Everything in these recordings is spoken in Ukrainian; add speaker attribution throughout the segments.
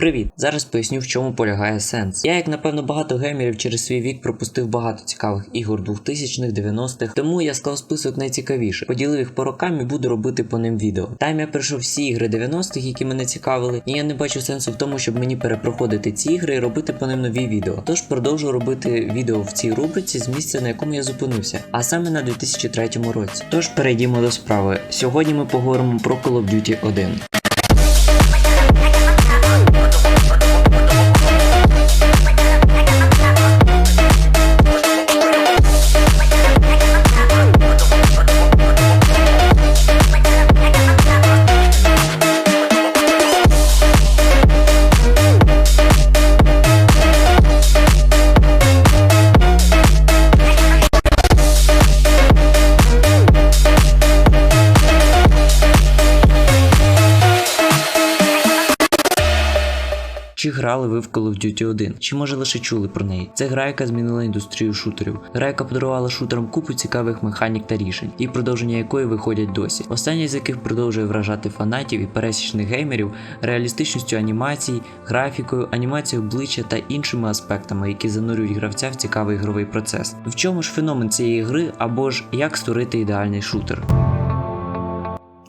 Speaker 1: Привіт! Зараз поясню в чому полягає сенс. Я, як напевно, багато геймерів через свій вік пропустив багато цікавих ігор 2000-х, 90-х, тому я склав список найцікавіших, поділив їх по рокам і буду робити по ним відео. Там я пройшов всі ігри 90-х, які мене цікавили, і я не бачу сенсу в тому, щоб мені перепроходити ці ігри і робити по ним нові відео. Тож продовжу робити відео в цій рубриці з місця, на якому я зупинився, а саме на 2003 році. Тож перейдімо до справи. Сьогодні ми поговоримо про Call of Duty 1. Чи грали ви в Call of Duty 1? Чи може лише чули про неї? Це гра, яка змінила індустрію шутерів. Гра, яка подарувала шутерам купу цікавих механік та рішень, і продовження якої виходять досі. Останнє з яких продовжує вражати фанатів і пересічних геймерів реалістичністю анімацій, графікою, анімацією обличчя та іншими аспектами, які занурюють гравця в цікавий ігровий процес. В чому ж феномен цієї гри або ж як створити ідеальний шутер?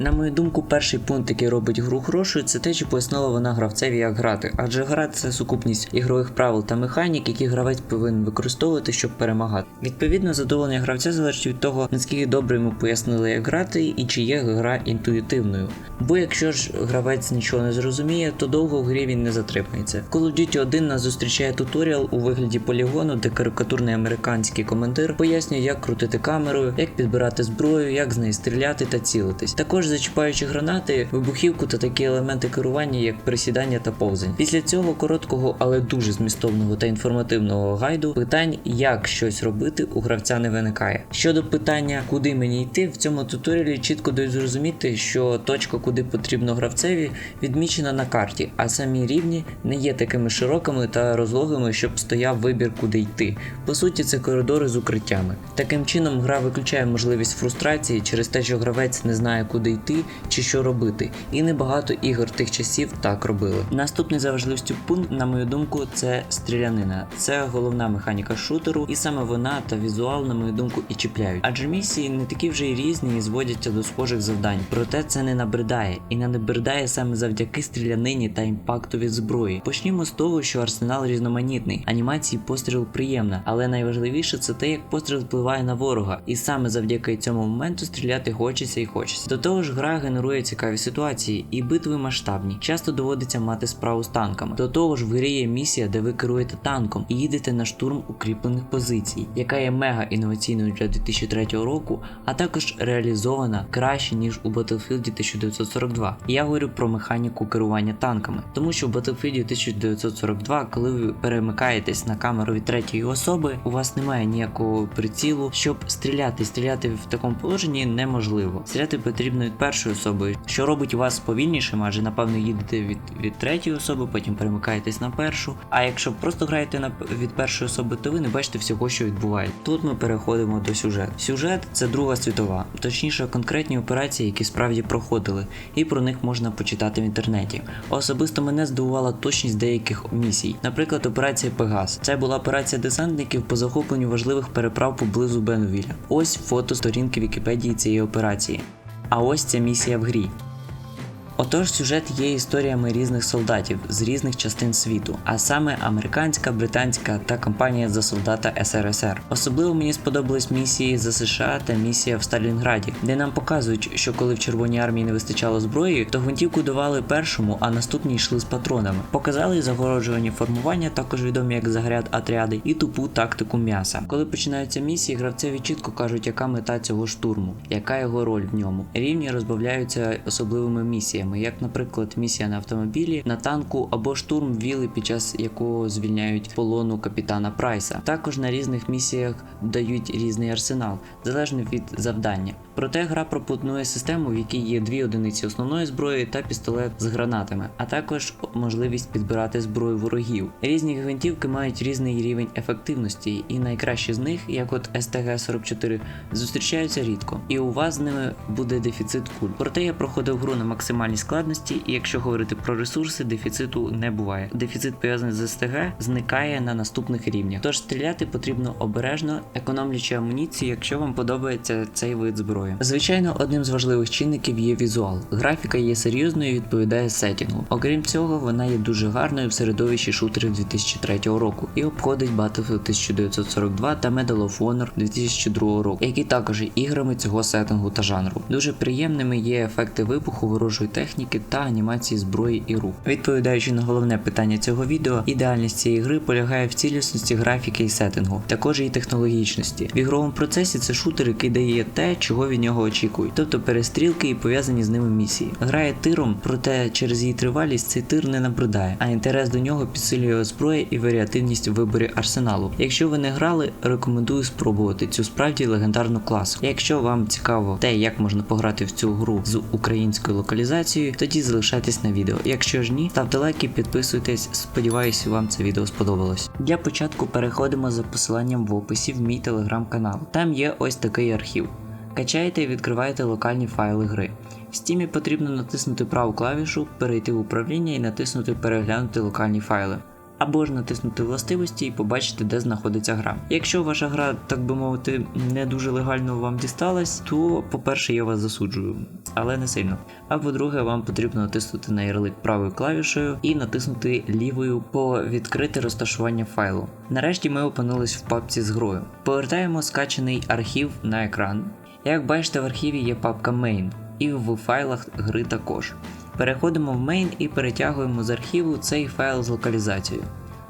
Speaker 1: На мою думку, перший пункт, який робить гру хорошою, це те, чи пояснила вона гравцеві, як грати. Адже гра це сукупність ігрових правил та механік, які гравець повинен використовувати, щоб перемагати. Відповідно, задоволення гравця залежить від того, наскільки добре йому пояснили, як грати, і чи є гра інтуїтивною. Бо якщо ж гравець нічого не зрозуміє, то довго в грі він не затримається. Call of Duty 1 нас зустрічає туторіал у вигляді полігону, де карикатурний американський командир пояснює, як крутити камерою, як підбирати зброю, як з неї стріляти та цілитись. Також зачіпаючи гранати, вибухівку та такі елементи керування, як присідання та повзень. Після цього короткого, але дуже змістовного та інформативного гайду питань, як щось робити, у гравця не виникає. Щодо питання, куди мені йти, в цьому туторіалі чітко дають зрозуміти, що точка, куди потрібно гравцеві, відмічена на карті, а самі рівні не є такими широкими та розлогими, щоб стояв вибір, куди йти. По суті, це коридори з укриттями. Таким чином, гра виключає можливість фрустрації через те, що гравець не знає, куди йти чи що робити. І небагато ігор тих часів так робили. Наступний за важливістю пункт, на мою думку, це стрілянина. Це головна механіка шутеру, і саме вона та візуал, на мою думку, і чіпляють. Адже місії не такі вже й різні і зводяться до схожих завдань. Проте це не набридає, і не набридає саме завдяки стрілянині та імпакту від зброї. Почнімо з того, що арсенал різноманітний, анімації постріл приємна, але найважливіше це те, як постріл впливає на ворога, і саме завдяки цьому моменту стріляти хочеться і хочеться. До того ж, гра генерує цікаві ситуації, і битви масштабні. Часто доводиться мати справу з танками. До того ж, в грі є місія, де ви керуєте танком і їдете на штурм укріплених позицій, яка є мега інноваційною для 2003 року, а також реалізована краще ніж у Battlefield 1942. Я говорю про механіку керування танками, тому що в Battlefield 1942, коли ви перемикаєтесь на камеру від третьої особи, у вас немає ніякого прицілу, щоб стріляти. Стріляти в такому положенні неможливо. Стріляти потрібно від першої особи, що робить вас повільнішим, адже напевно їдете від, від третьої особи, потім перемикаєтесь на першу. А якщо просто граєте на від першої особи, то ви не бачите всього, що відбувається. Тут ми переходимо до сюжету. Сюжет це Друга світова, точніше, конкретні операції, які справді проходили, і про них можна почитати в інтернеті. Особисто мене здивувала точність деяких місій. Наприклад, операція Пегас. Це була операція десантників по захопленню важливих переправ поблизу Беновіля. Ось фото сторінки Вікіпедії цієї операції. А ось ця місія в грі. Отож, сюжет є історіями різних солдатів з різних частин світу, а саме американська, британська та компанія за солдата СРСР. Особливо мені сподобались місії за США та місія в Сталінграді, де нам показують, що коли в Червоній армії не вистачало зброї, то гвинтівку давали першому, а наступні йшли з патронами. Показали загороджувані формування, також відомі як загряд отряди, і тупу тактику м'яса. Коли починаються місії, гравцеві чітко кажуть, яка мета цього штурму, яка його роль в ньому. Рівні розбавляються особливими місіями як, наприклад, місія на автомобілі, на танку або штурм віли, під час якого звільняють полону капітана Прайса. Також на різних місіях дають різний арсенал, залежно від завдання. Проте гра пропонує систему, в якій є дві одиниці основної зброї та пістолет з гранатами, а також можливість підбирати зброю ворогів. Різні гвинтівки мають різний рівень ефективності, і найкращі з них, як от STG-44, зустрічаються рідко, і у вас з ними буде дефіцит куль. Проте я проходив гру на максимальній складності, і якщо говорити про ресурси, дефіциту не буває. Дефіцит пов'язаний з СТГ зникає на наступних рівнях. Тож стріляти потрібно обережно, економлячи амуніцію, якщо вам подобається цей вид зброї. Звичайно, одним з важливих чинників є візуал. Графіка є серйозною і відповідає сетінгу. Окрім цього, вона є дуже гарною в середовищі шутерів 2003 року і обходить Battlefield 1942 та Medal of Honor 2002 року, які також є іграми цього сеттингу та жанру. Дуже приємними є ефекти вибуху ворожої техніки та анімації зброї і рук. Відповідаючи на головне питання цього відео, ідеальність цієї гри полягає в цілісності графіки і сеттингу, також і технологічності. В ігровому процесі це шутер, який дає те, чого від нього очікують, тобто перестрілки і пов'язані з ними місії. Грає тиром, проте через її тривалість цей тир не набридає, а інтерес до нього підсилює зброя і варіативність у виборі арсеналу. Якщо ви не грали, рекомендую спробувати цю справді легендарну класу. Якщо вам цікаво те, як можна пограти в цю гру з українською локалізацією, тоді залишайтесь на відео. Якщо ж ні, ставте лайки, підписуйтесь. Сподіваюся, вам це відео сподобалось. Для початку переходимо за посиланням в описі в мій телеграм-канал. Там є ось такий архів. Качаєте і відкриваєте локальні файли гри. В стімі потрібно натиснути праву клавішу, перейти в управління і натиснути Переглянути локальні файли. Або ж натиснути властивості і побачити, де знаходиться гра. Якщо ваша гра, так би мовити, не дуже легально вам дісталась, то, по-перше, я вас засуджую, але не сильно. А по-друге, вам потрібно натиснути на ярлик правою клавішею і натиснути лівою по відкрити розташування файлу. Нарешті ми опинились в папці з грою. Повертаємо скачаний архів на екран. Як бачите, в архіві є папка Main, і в файлах гри також. Переходимо в Main і перетягуємо з архіву цей файл з локалізацією.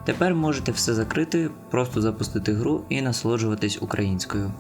Speaker 1: Тепер можете все закрити, просто запустити гру і насолоджуватись українською.